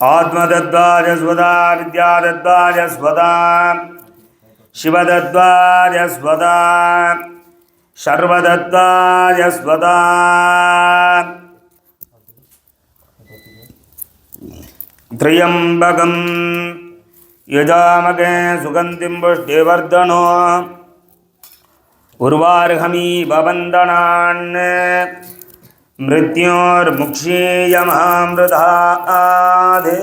ஆத்மதத்வாஜஸ்வதா வித்யாதத்வாஜஸ்வதா சிவதத்வாஜஸ்வதா சர்வதத்வாஜஸ்வதா திரியம்பகம் யஜாமகே சுகந்திம் புஷ்டிவர்தனோ உருவார்ஹமீபவந்தனான் मृत्योर्मुक्षीयमामृतादे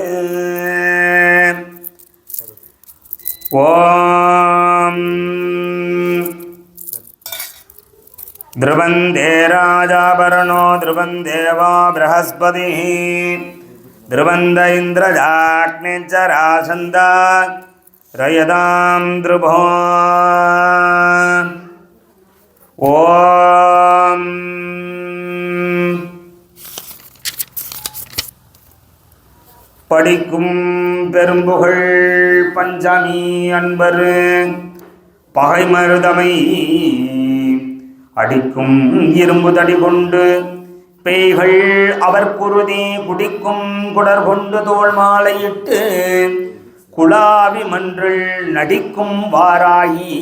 ॐ ध्रुवन्दे राजाभरणो ध्रुवन्दे वा बृहस्पतिः। ध्रुवन्द इन्द्रजाग्निचरासन्द रयदां ध्रुवो। ॐ படிக்கும் பெரும்புகழ் பஞ்சமி அன்பர். பகை மருதமை அடிக்கும் இரும்பு தடி கொண்டு பேய்கள் அவர் குருதி குடிக்கும் குடர் கொண்டு தோல் மாலையிட்டு குழாவி மன்றில் நடிக்கும் வாராயி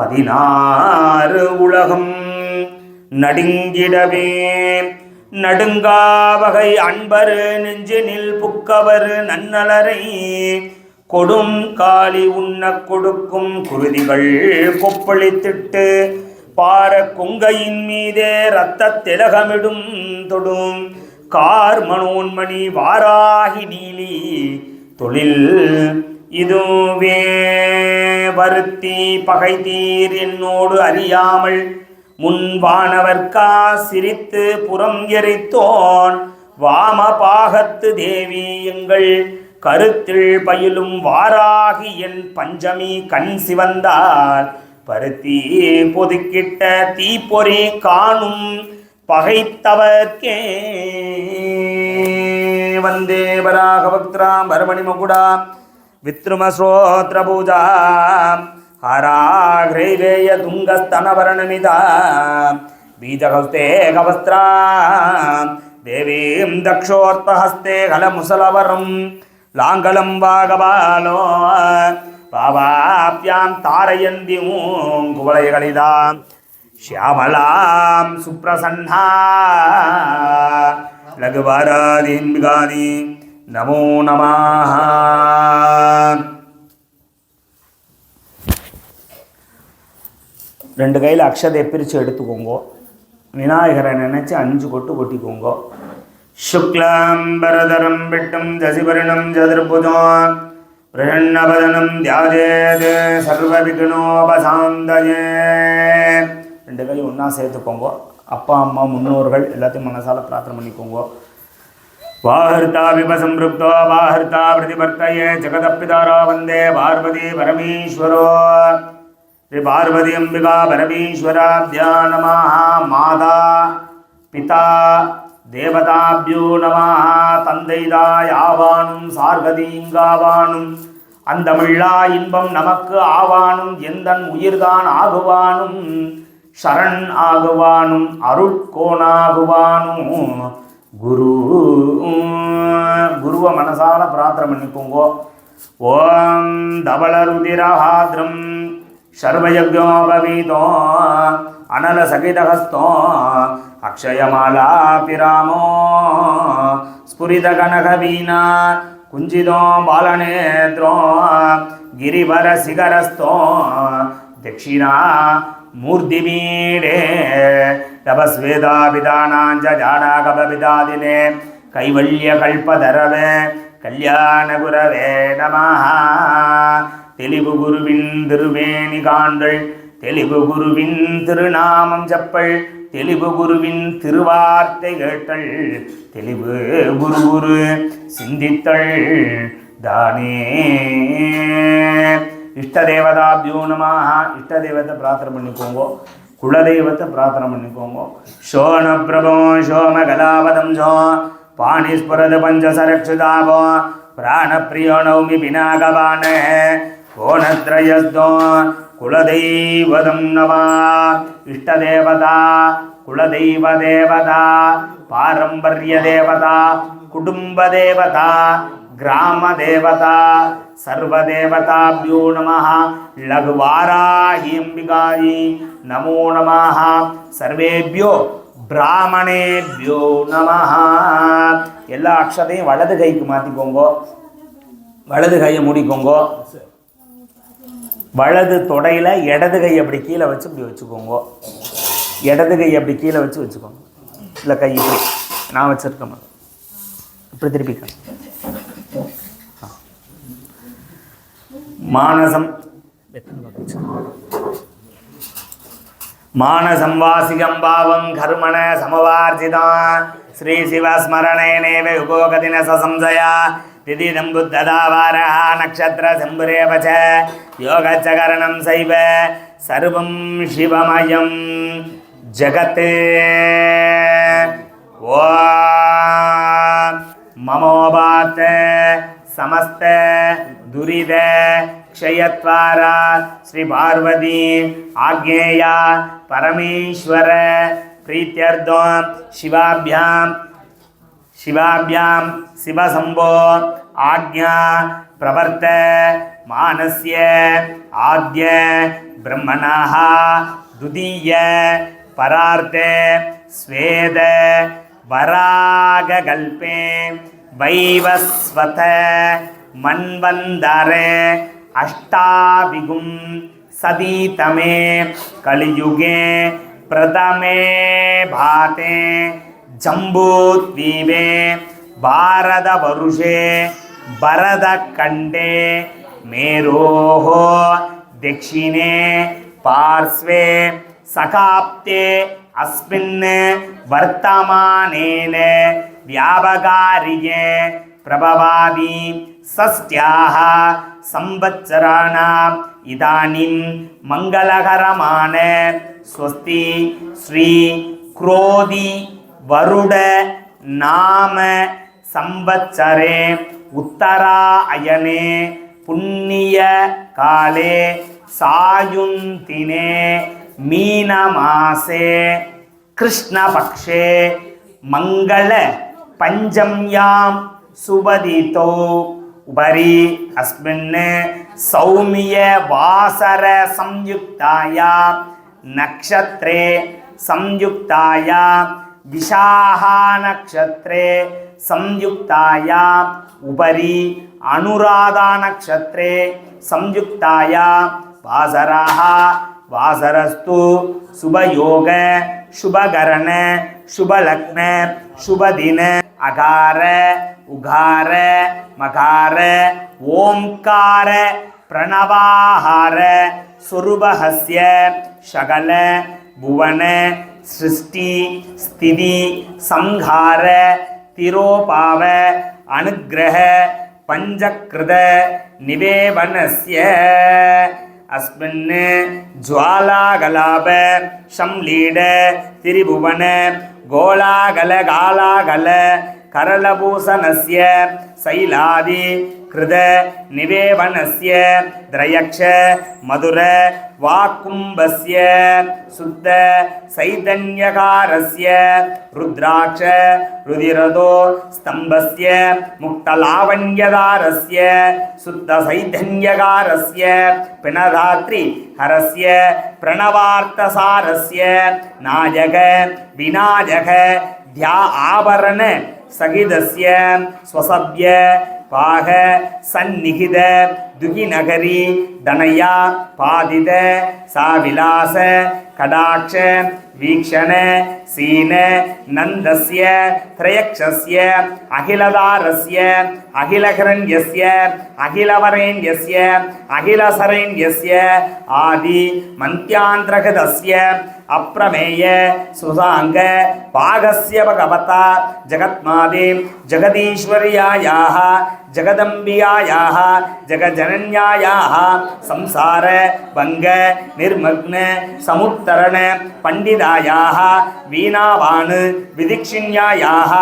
பதினாறு உலகம் நடுங்கிடவே. நடுங்காவகை அன்பர் நெஞ்சினில் புக்கவர் நன்னலரை கொடும் காலி உண்ண கொடுக்கும் குருதிகள் கொப்பளித்திட்டு பார குங்கையின் மீதே இரத்த திலகமிடும் தொடும் கார் மனோன்மணி வாராகி நீலி தொழில் இதுவே வருத்தி பகைத்தீர் என்னோடு அறியாமல் முன்வானவர்க்கா சிரித்து புறம் எரித்தோன். வாம பாகத்து தேவி எங்கள் கருத்தில் பயிலும் வாராகி என் பஞ்சமி கண் சிவந்தால் பருத்தி பொதுக்கிட்ட தீப்பொறி காணும் பகைத்தவர்க்கே. வந்தே வராக பக்திராம் பரமணி மகுடா வித்ருமஸ்ரோத்ர பூஜா हराघ्रैवेय तुङ्गस्तनवर्णमिता बीजहस्ते कवस्त्रा देवीं दक्षोर्पहस्ते कलमुसलवरं लाङ्गलं वागबालो पावाप्यां तारयन्ति कुवलयगलिदा श्यामलां सुप्रसन्ना लघुवरादीं नमो नमः ரெண்டு கையில் அக்ஷதையை பிரித்து எடுத்துக்கோங்க. விநாயகரை நினச்சி அஞ்சு கொட்டு கொட்டிக்கோங்க. சுக்லாம்பரதரம் விட்டும் ஜசிபரிணம் சதுர்புஜம் பிரசன்னபதனம் தியாஜேது சர்வ ரெண்டு கையும் ஒன்றா சேர்த்துக்கோங்க. அப்பா அம்மா முன்னோர்கள் எல்லாத்தையும் மனசால பிரார்த்தனை பண்ணிக்கோங்க. வாஹர்த்தா விபசம்ருப்தோ வாஹர்த்தா பிரதிபர்த்தையே ஜெகதப்பிதாரா வந்தே பார்வதி பரமேஸ்வரோ. ஸ்ரீ பார்வதி அம்பிகா பரமேஸ்வராபியா நம மாதா பிதா தேவதாபியோ நம தந்தைதாய் ஆவானும் சார்கதீங்காவானும் அந்தமிழா இன்பம் நமக்கு ஆவானும் எந்தன் உயிர்தான் ஆகுவானும் சரண் ஆகுவானும் அருட்கோணாகுவானும் குரு குருவை மனசால பிரார்த்தனை பண்ணிக்கோங்கோ ஓம் தவளருதிரஹாத்ரம் सर्वयज्ञोपवीतो अनलसकितहस्तो अक्षयमालापिरामो स्फुरितकनकवीना कुञ्जितो बालनेत्रो गिरिवरशिखरस्थो दक्षिणा मूर्तिमीडे तपस्वेदापितानाञ्च जाडाकपपितादिने कैवल्यकल्पधरवे कल्याणगुरवे नमः தெளிவு குருவின் திருவேணி காண்கள் தெளிவு குருவின் திருநாமம் ஜப்பள் தெளிவு குருவின் திருவார்த்தை கேட்டள் தெளிவு குரு குரு சிந்தித்தள் தானே. இஷ்ட தேவதாபியோ நமாக இஷ்ட பிரார்த்தனை பண்ணிக்கோங்கோ. குலதெய்வத்தை பிரார்த்தனை பண்ணிக்கோங்கோ. சோன பிரபோ சோம கலாவதம் சோ பாணிஸ்புரத பஞ்சசரக்ஷுதாபோ பிராணப்பிரியோ நௌமி பினாகவான கோணத்ரயஸ்தோ குலதெய்வதம் நவா இஷ்டதேவதா குலதெய்வ தேவதா பாரம்பரிய தேவதா குடும்ப தேவதா கிராம தேவதா சர்வதேவதாபியோ நம லகுவாராஹியம்பிகாயி நமோ நம சர்வேபியோ பிராமணேபியோ நம எல்லா அக்ஷதையும் வலது கைக்கு மாற்றிக்கோங்கோ வலது கையை மூடிக்கோங்கோ. வலது தொடையில் இடது கை அப்படி கீழே வச்சு இப்படி வச்சுக்கோங்க. இடது கை அப்படி கீழே வச்சு வச்சுக்கோங்க. இல்லை கை இப்படி. நான் வச்சுருக்கேன். இப்படி திருப்பிக்க மானசம். மானசம்வாசிகம் பாவம் கர்மண சமவார்ஜிதான் ஸ்ரீ சிவஸ்மரணேனேவ உபோகதின சசம்சயா திதிதம் புத்ததாவாரா நக்ஷத்திர சம்புரேவச்ச யோகச்சகரணம் சைவ. சர்வம் சிவமயம். ஜகத்து. ஓ மமோபாத்த. சமஸ்த. துரித. ಕ್ಷಯತ್ವಾರಾ ಶ್ರೀ ಪಾರ್ವತಿ ಆಗ್ನೇಯ ಪರಮೇಶ್ವರ ಪ್ರೀತ್ಯರ್ಧೋ ಶಿವಾಭ್ಯಾಂ शिवाभ्यां शिवशम्भो आज्ञा प्रवर्त मानस्य आद्य ब्रह्मणः द्वितीय परार्थ स्वेद वरागकल्पे वैवस्वत मन्वन्दरे अष्टाभिगुं सदीतमे कलियुगे प्रथमे भाते जम्बूद्वीपे भारतवर्षे भरतखण्डे मेरोः दक्षिणे पार्श्वे सकाप्ते अस्मिन् वर्तमानेन व्यापकार्ये प्रभवादि षष्ट्याः संवत्सराणाम् इदानीं मङ्गलकरमान स्वस्ति श्री क्रोधि வருட நாம சம்பச்சரே உத்தராயணே புண்ணிய காலே சாயுந்தினே மீனமாசே. கிருஷ்ணபக்ஷே மங்கள பஞ்சம்யாம் சுபதிதோ உபரி அஸ்மின் சௌமிய வாசர சம்யுக்தாயா நக்ஷத்ரே சம்யுக்தாயா विशाखानक्षत्रे संयुक्तायाम् उपरि अनुराधानक्षत्रे संयुक्तायां वासराः वासरस्तु शुभयोग, शुभकरण, शुभलग्न, शुभदिन अकार उघार मकार ओंकार, प्रणवाहार, स्वरूपहस्य सकल भुवन சிருஷ்டி ஸ்திதி சங்கார திரோபாவ அனுகிரக பஞ்சகிருத நிவேவனஸ்ய. அஸ்மின் ஜுவாலாகலாப ஷம்லீட திரிபுவன கோலாகல காலாகல கரளபூசணஸ்ய சைலாதி கிருத நிவேவனஸ்ய திரயக்ஷ மதுர வாக்கும்பஸ்ய சுத்த சைதன்யகாரஸ்ய ருத்ராட்ச ருதிரதோ ஸ்தம்பஸ்ய முக்தலாவண்யதாரஸ்ய சுத்த சைதன்யகாரஸ்ய பிணதாத்ரி ஹரஸ்ய பிரணவார்த்தசாரஸ்ய நாயக விநாயக தியா ஆபரண சகிதஸ்ய ஸ்வசவ்ய பாக சந்நிகித துகிநகரி தனையா பாதித சாவிலாச கடாட்ச வீக்ஷண சீன நந்தஸ்ய திரயக்ஷஸ்ய அகிலதாரஸ்ய அகிலகரண்யஸ்ய அகிலவரேண்யஸ்ய அகிலசரேண்யஸ்ய ஆதி மந்தியாந்திரகதஸ்ய அப்பிரமேய சுதாங்க பாகஸ்ய பகவதா ஜகத்மாதே ஜெகதீஸ்வரியாயாக ஜெகதம்பியாயாக ஜெகஜனன்யாயாக சம்சார பங்க நிர்மக்ன சமுத்தரண பண்டிதா விதிக்ஷிண்யாயாः வீணாவான் விதிக்ஷிண்யாயாः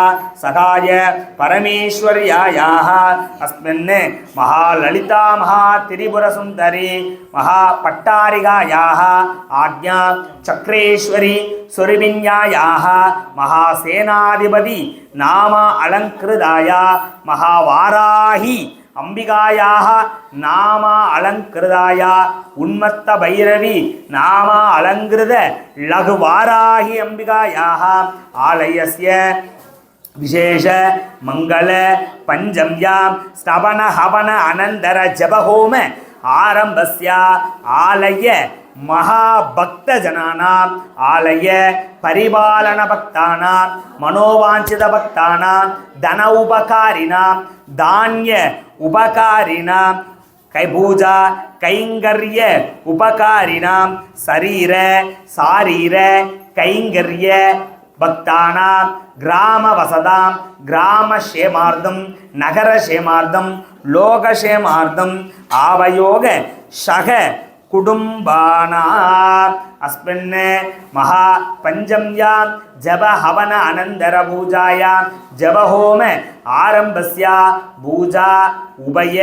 சகாய பரமேஸ்வர்யாயாः அஸ்மின் மகாலலிதா மகாதிரிபுரசுந்தரி மகாபட்டாரிகாயாः ஆக்ஞா சக்ரேஸ்வரி சுரிபின்யாயாः மகாசேனாதிபதி நாம அலங்கிருதாயா மகாவாராகி அம்பிகாயாக நாமா அலங்கிருதாயா? உன்மத்த பைரவி நாமா அலங்கிருத லகுவாராகி அம்பிகாயாக. ஆலயஸ்ய விசேஷ மங்கள பஞ்சம்யாம் ஸ்தபன ஹவன அனந்தர ஜபஹோம ஆரம்பஸ்யா. ஆலய மகாபக்தஜனானாம் ஆலய பரிபாலன பக்தானாம் மனோவாஞ்சித பக்தானாம் தன உபகாரினாம் தானிய உபகாரினாம். கைபூஜா கைங்கரிய உபகாரினாம். சரீர சாரீர கைங்கரிய பக்தானாம். கிராம வசதாம் கிராம சேமார்த்தம் நகர சேமார்த்தம் லோக ஆவயோக சக कुटुम्बानाम् अस्मिन् महापञ्चम्यां जपहवन अनन्तरपूजायां जपहोम आरम्भस्य पूजा उभय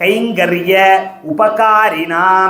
कैङ्कर्य उपकारिणां